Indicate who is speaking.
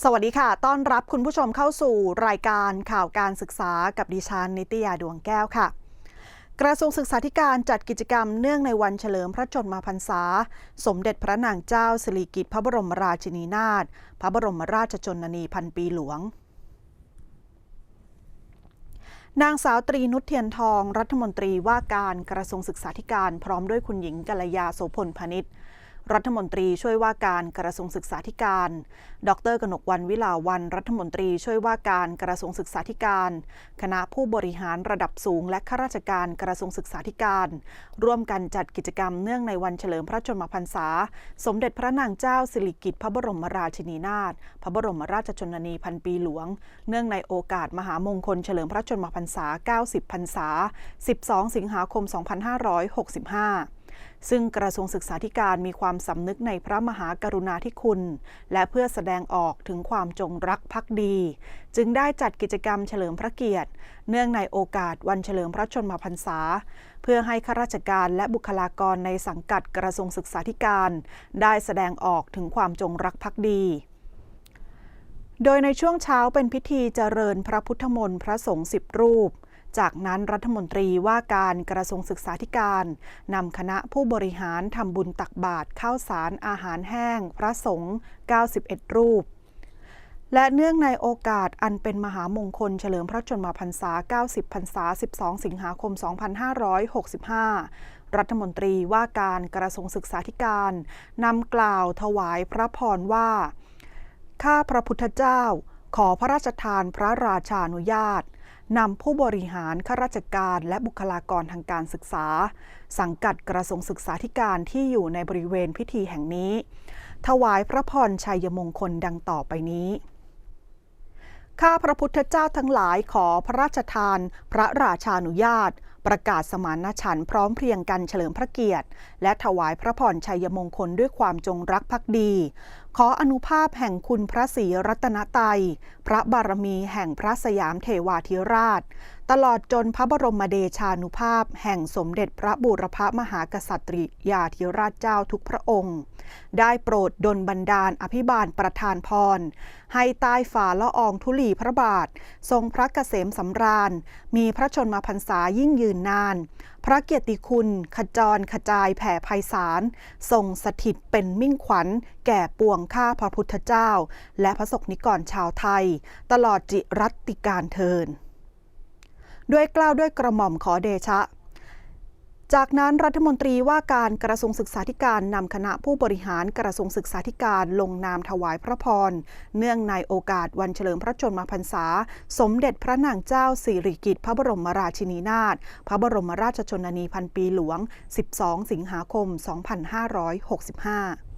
Speaker 1: สวัสดีค่ะ ต้อนรับคุณผู้ชมเข้าสู่รายการข่าวการศึกษากับดิฉันนิตยาดวงแก้วค่ะ กระทรวงศึกษาธิการจัดกิจกรรมเนื่องในวันเฉลิมพระชนมพรรษา สมเด็จพระนางเจ้าสิริกิติ์พระบรมราชินีนาถ พระบรมราชชนนีพันปีหลวงนางสาวตรีนุชเทียนทอง รัฐมนตรีว่าการกระทรวงศึกษาธิการ พร้อมด้วยคุณหญิงกัลยาโสพลพนิษฐ์ รัฐมนตรีช่วยว่าการกระทรวงศึกษาธิการ ดรกนกวันวิลาวันรัฐมนตรีช่วยว่าการกระทรวงศึกษาธิการ คณะผู้บริหารระดับสูง และข้าราชการกระทรวงศึกษาธิการ ร่วมกันจัดกิจกรรมเนื่องในวันเฉลิมพระชนมพรรษา สมเด็จพระนางเจ้าสิริกิติ์พระบรมราชินีนาถพระบรมราชชนนีพันปีหลวง เนื่องในโอกาสมหามงคลเฉลิมพระชนมพรรษา 90 พรรษา 12 สิงหาคม 2565 ซึ่งกระทรวงศึกษาธิการมีความสำนึกในพระมหากรุณาธิคุณ และเพื่อแสดงออกถึงความจงรักภักดี จึงได้จัดกิจกรรมเฉลิมพระเกียรติ เนื่องในโอกาสวันเฉลิมพระชนมพรรษา เพื่อให้ข้าราชการและบุคลากรในสังกัดกระทรวงศึกษาธิการ ได้แสดงออกถึงความจงรักภักดีโดยในช่วงเช้าเป็นพิธีเจริญพระพุทธมนต์พระสงฆ์สิบรูป จากนั้นรัฐมนตรีว่าการกระทรวงศึกษาธิการนำคณะผู้บริหารทำบุญตักบาตรข้าวสารอาหารแห้ง พระสงฆ์ 91 รูป และเนื่องในโอกาสอันเป็นมหามงคลเฉลิมพระชนมพรรษา 90 พรรษา 12 สิงหาคม 2565รัฐมนตรีว่าการกระทรวงศึกษาธิการนำกล่าวถวายพระพรว่า ข้าพระพุทธเจ้า ขอพระราชทานพระราชานุญาต นำผู้บริหารข้าราชการและบุคลากรทางการศึกษา สังกัดกระทรวงศึกษาธิการที่อยู่ในบริเวณพิธีแห่งนี้ ถวายพระพรชัยมงคลดังต่อไปนี้ข้าพระพุทธเจ้าทั้งหลายขอพระราชทาน พระราชานุญาต ประกาศสมานฉันท์พร้อมเพรียงกันเฉลิมพระเกียรติ และถวายพระพรชัยมงคลด้วยความจงรักภักดี ขออนุภาพแห่งคุณพระศรีรัตนไตยพระบารมีแห่งพระสยามเทวาธิราช ตลอดจนพระบรมเดชานุภาพ แห่งสมเด็จพระบูรพมหากษัตริยาธิราชเจ้าทุกพระองค์ ได้โปรดดลบันดาลอภิบาลประทานพร ให้ใต้ฝ่าละอองธุลีพระบาท ทรงพระเกษมสำราญ มีพระชนมพรรษายิ่งยืนนาน พระเกียรติคุณ ขจรขจายแผ่ไพศาลทรงสถิตเป็นมิ่งขวัญ แก่ปวงข้าพระพุทธเจ้า และพระสกนิกรชาวไทย ตลอดจิรัตติการเทิน ด้วยกล้าวด้วยกระหม่อมขอเดชะจากนั้นรัฐมนตรีว่าการกระทรวงศึกษาธิการนำคณะผู้บริหารกระทรวงศึกษาธิการลงนามถวายพระพร เนื่องในโอกาสวันเฉลิมพระชนมพรรษา สมเด็จพระนางเจ้าสิริกิติ์พระบรมราชินีนาถพระบรมราชชนนีพันปีหลวง 12 สิงหาคม 2565